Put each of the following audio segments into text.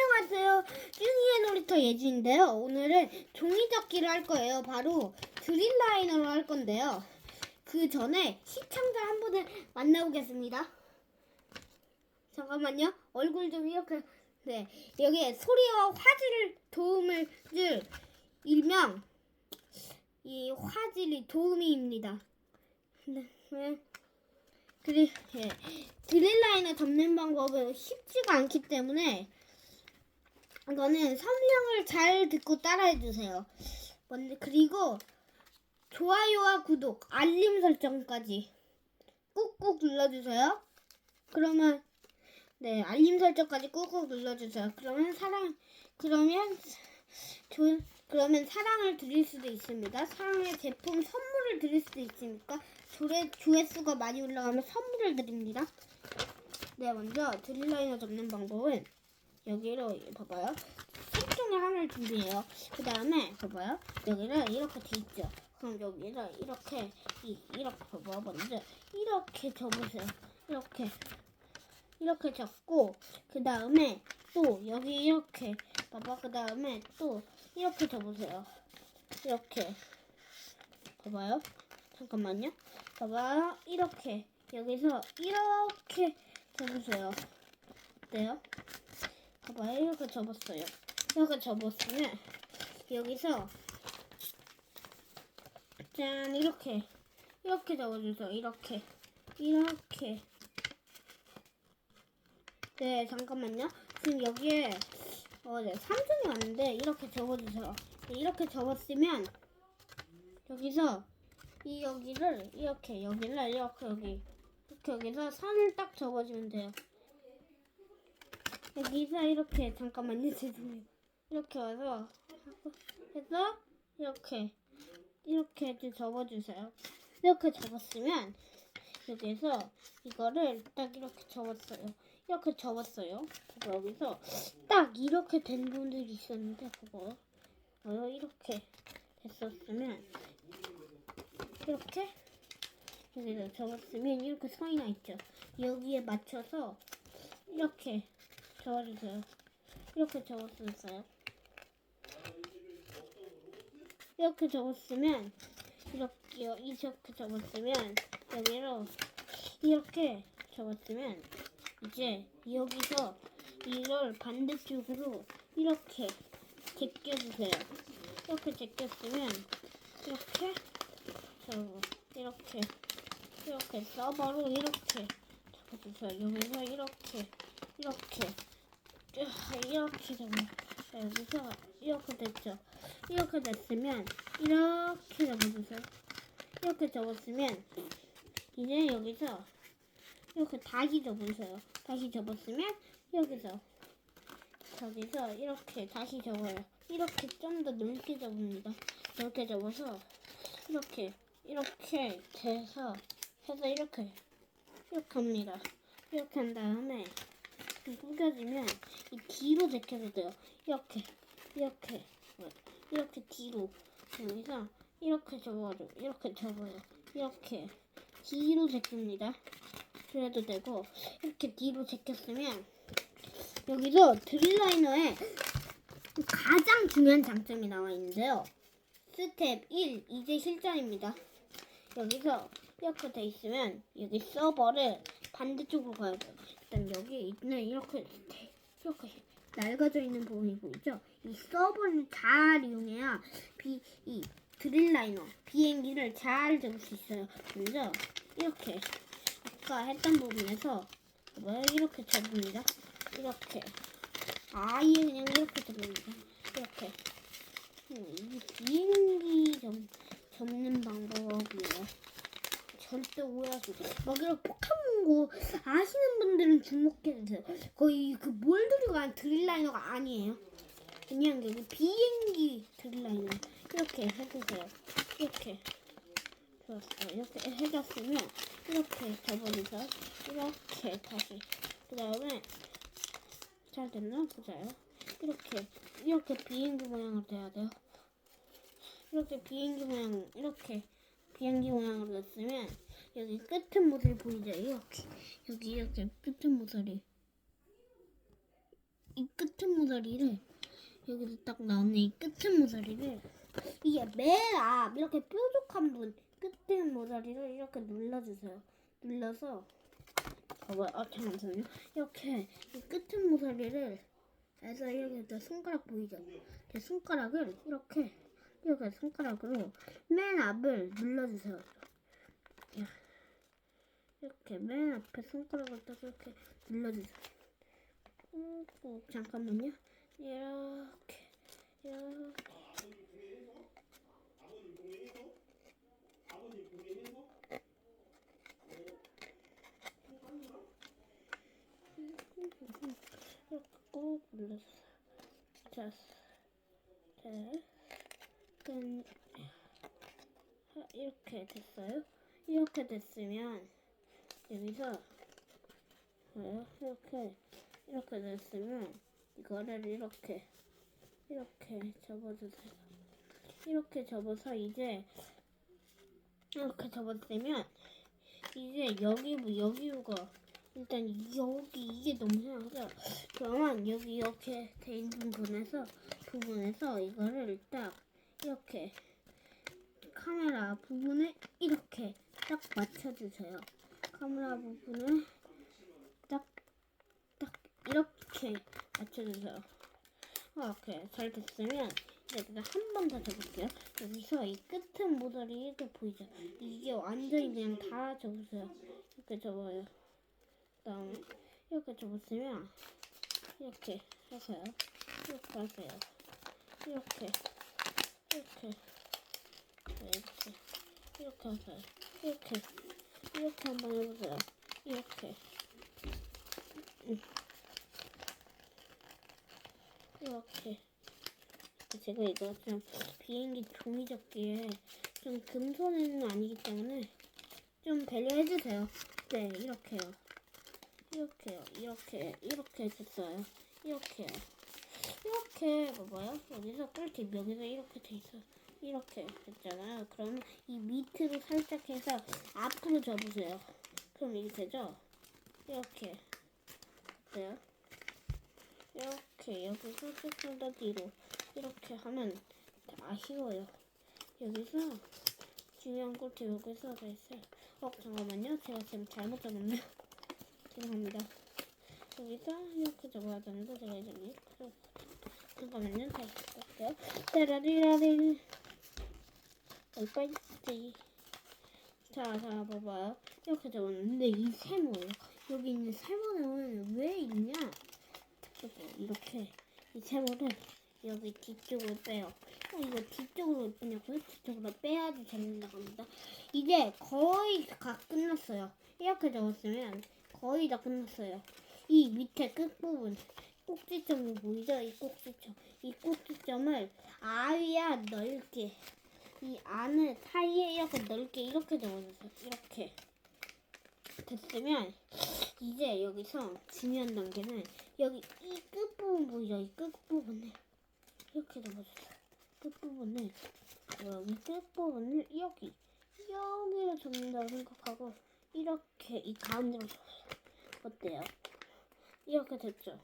안녕하세요. 쭈니의 놀이터 예지인데요. 오늘은 종이접기를 할 거예요. 바로 드릴라이너로 할 건데요. 그 전에 시청자 한 분을 만나보겠습니다. 잠깐만요. 얼굴 좀 이렇게 네 여기에 소리와 화질을 도움을 줄 일명 이 화질이 도우미입니다. 네. 네. 드릴, 예. 드릴라인을 접는 방법은 쉽지가 않기 때문에 이거는 설명을 잘 듣고 따라해 주세요. 먼저 그리고 좋아요와 구독, 알림 설정까지 꾹꾹 눌러주세요. 그러면 네 알림 설정까지 꾹꾹 눌러주세요. 그러면 사랑 그러면 조, 그러면 사랑을 드릴 수도 있습니다. 사랑의 제품 선물을 드릴 수도 있으니까 조회, 조회수가 많이 올라가면 선물을 드립니다. 네, 먼저 드릴라이너 접는 방법은 여기로 봐봐요. 색 중에 하나를 준비해요. 그 다음에 봐봐요. 여기를 이렇게 돼 있죠. 그럼 여기를 이렇게 이, 이렇게 봐봐. 먼저 이렇게 접으세요. 이렇게 이렇게 접고 그 다음에 또 여기 이렇게 봐봐. 그 다음에 또 이렇게 접으세요. 이렇게 봐봐요. 잠깐만요. 봐봐요. 이렇게 여기서 이렇게 접으세요. 어때요? 봐봐요. 이렇게 접었어요. 이렇게 접었으면 여기서 짠 이렇게 이렇게 접어주세요. 이렇게 이렇게 네 잠깐만요. 지금 여기에 어, 네, 3분이 왔는데 이렇게 접어주세요. 네, 이렇게 접었으면 여기서 이 여기를 이렇게 여기를 이렇게 여기 이렇게 여기서 선을 딱 접어주면 돼요. 여기서 이렇게 잠깐만요 죄송해요. 이렇게 와서 해서 이렇게 이렇게 좀 접어주세요. 이렇게 접었으면 여기서 이거를 딱 이렇게 접었어요. 이렇게 접었어요. 그리고 여기서 딱 이렇게 된 분들이 있었는데 그거 어, 이렇게 됐었으면 이렇게 여기서 접었으면 이렇게 선이 나 있죠. 여기에 맞춰서 이렇게 접어주세요. 이렇게 접었었어요. 이렇게 접었으면 이렇게 이렇게 접었으면 여기로 이렇게 접었으면 이제 여기서 이걸 반대쪽으로 이렇게 제껴주세요. 이렇게 제꼈으면 이렇게 저 이렇게 이렇게 서버로 이렇게 잡아주세요. 여기서 이렇게 이렇게 이렇게 잡아 여기서 이렇게 됐죠. 이렇게 됐으면 이렇게 잡아주세요. 이렇게 접었으면 이제 여기서 이렇게 다시 접으세요. 다시 접었으면 여기서 저기서 이렇게 다시 접어요. 이렇게 좀 더 넓게 접습니다. 넓게 접어서 이렇게 이렇게 돼서 해서 이렇게 이렇게 합니다. 이렇게 한 다음에 이 구겨지면 이 뒤로 제껴도 돼요. 이렇게 이렇게 이렇게 뒤로 여기서 이렇게 접어줘 이렇게 접어요. 이렇게 뒤로 제낍니다. 그래도 되고 이렇게 뒤로 제꼈으면 여기서 드릴라이너에 가장 중요한 장점이 나와 있는데요. 스텝 1 이제 실전입니다. 여기서 이렇게 돼 있으면 여기 서버를 반대쪽으로 가야 돼요. 일단 여기 있는 이렇게 이렇게 낡아져 있는 부분이 보이죠? 이 서버를 잘 이용해야 비, 이 드릴라이너 비행기를 잘 잡을 수 있어요. 먼저 이렇게 아까 했던 부분에서 뭐 이렇게 접습니다. 이렇게 아예 그냥 이렇게 접습니다. 이렇게 음, 이 비행기 접, 접는 방법이에요. 절대 오해하지 막 이런 포 켓몬고 아시는 분들은 주목해 주세요. 거의 그 몰드류가 드릴라이너가 아니에요. 그냥 여기 비행기 드릴라이너 이렇게 해주세요. 이렇게 좋았어. 이렇게 해줬으면 이렇게 접어주세요. 이렇게 다시 그 다음에 잘 됐나 보자요. 이렇게 이렇게 비행기 모양으로 돼야 돼요. 이렇게 비행기 모양 이렇게 비행기 모양으로 됐으면 여기 끝은 모서리 보이죠? 이렇게 여기 이렇게 끝은 모서리 이 끝은 모서리를 여기서 딱 나오는 이 끝은 모서리를 이게 맨 앞 이렇게 뾰족한 분 끝은 모서리를 이렇게 눌러주세요. 눌러서 봐봐, 아 잠깐만요. 이렇게 이 끝은 모서리를 해서 이렇게 내 손가락 보이죠? 제 손가락을 이렇게 이렇게 손가락으로 맨 앞을 눌러주세요. 이렇게 맨 앞에 손가락을 딱 이렇게 눌러주세요. 꾹꾹 잠깐만요. 이렇게 이렇게 이렇게 꾹 눌러주세요. 자, 자, 이렇게 됐어요. 이렇게 됐으면 여기서 봐요. 이렇게 이렇게 됐으면 이거를 이렇게 이렇게 접어주세요. 이렇게 접어서 이제 이렇게 접었으면 이제 여기 여기가 일단 여기 이게 너무 생각하죠. 그러면 여기 이렇게 돼 있는 부분에서 부분에서 이거를 딱 이렇게 카메라 부분에 이렇게 딱 맞춰주세요. 카메라 부분을 딱, 딱 이렇게 맞춰주세요. 이렇게 잘 됐으면 이제 내가 한 번 더 접을게요. 여기서 이 끝은 모서리 이렇게 보이죠? 이게 완전히 그냥 다 접으세요. 이렇게 접어요. 그다음에 이렇게 접었으면 이렇게 하세요. 이렇게 하세요. 이렇게 이렇게 네, 이렇게 이렇게 하세요. 이렇게 이렇게 한번 해보세요. 이렇게 음. 이렇게 제가 이거 좀 비행기 종이 접기에 좀 금손은 아니기 때문에 좀 배려해주세요. 네, 이렇게요. 이렇게요. 이렇게 이렇게 됐어요. 이렇게요. 이렇게 봐봐요. 여기서 꿀팁 여기서 이렇게 돼 있어. 이렇게 됐잖아요. 그러면 이 밑으로 살짝 해서 앞으로 접으세요. 그럼 이렇게 되죠? 이렇게 어때요? 이렇게 여기서 조금 더 뒤로 이렇게 하면 아쉬워요. 여기서 중요한 꿀팁 여기서 돼 있어요. 어 잠깐만요. 제가 지금 잘못 적었네요. 죄송합니다. 여기서 이렇게 적어야 되는데 제가 이제 잠깐만요. 다시 볼게요. 따라리라리 얼빠있지 자, 자, 봐봐요. 이렇게 적었는데 이 세모예요. 여기 있는 세모는 왜 있냐? 이렇게 이 세모를 여기 뒤쪽으로 빼요. 어, 이거 뒤쪽으로 왜 빼냐고요? 뒤쪽으로 빼야지 잡는다고 합니다. 이제 거의 다 끝났어요. 이렇게 적었으면 거의 다 끝났어요. 이 밑에 끝부분 꼭지점이 보이죠? 이 꼭지점. 이 꼭지점을 아위야 넓게 이 안을 사이에 이렇게 넓게 이렇게 적어주세요. 이렇게 됐으면 이제 여기서 중요한 단계는 여기 이 끝부분 보이죠? 이 끝부분을 이렇게 적어주세요. 끝부분을 여기 끝부분을 여기 여기로 적는다고 생각하고 이렇게 이 가운데로 적어요. 어때요? 이렇게 됐죠?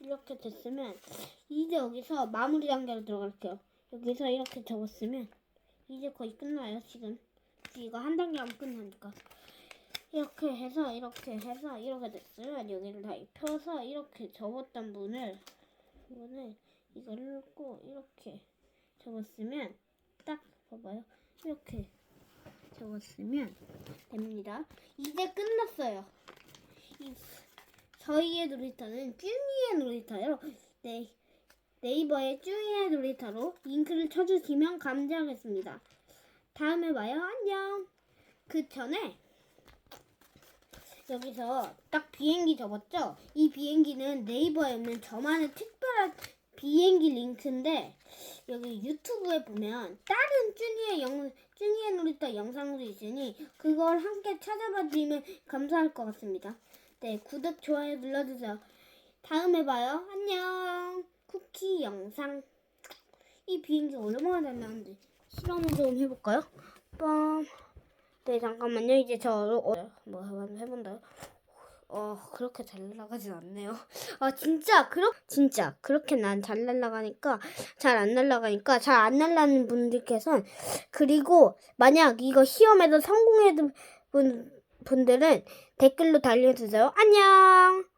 이렇게 됐으면 이제 여기서 마무리 단계로 들어갈게요. 여기서 이렇게 적었으면 이제 거의 끝나요 지금. 이거 한 단계 하면 끝나니까. 이렇게 해서 이렇게 해서 이렇게 됐으면 여기를 다 펴서 이렇게 접었던 분을 분을 이거를 넣고 이렇게 접었으면 딱 봐봐요. 이렇게 접었으면 됩니다. 이제 끝났어요. 이 저희의 놀이터는 쭈니의 놀이터예요. 네, 네이버에 쭈니의 놀이터로 링크를 쳐주시면 감사하겠습니다. 다음에 봐요. 안녕. 그 전에 여기서 딱 비행기 접었죠? 이 비행기는 네이버에 있는 저만의 특별한 비행기 링크인데 여기 유튜브에 보면 다른 쭈니의 영 쭈니의 놀이터 영상도 있으니 그걸 함께 찾아봐 주시면 감사할 것 같습니다. 네, 구독, 좋아요 눌러주세요. 다음에 봐요. 안녕. 쿠키 영상. 이 비행기 얼마나 잘 나는지 실험을 좀 해볼까요? 빰. 네, 잠깐만요. 이제 저, 어, 뭐, 한번 해본다요. 어 그렇게 잘 날아가진 않네요. 아 진짜 그렇 진짜 그렇게 난 잘 날아가니까 잘 안 날아가니까 잘 안 날라는 분들께선 그리고 만약 이거 시험에서 성공해둔 분 분들은 댓글로 달려주세요. 안녕.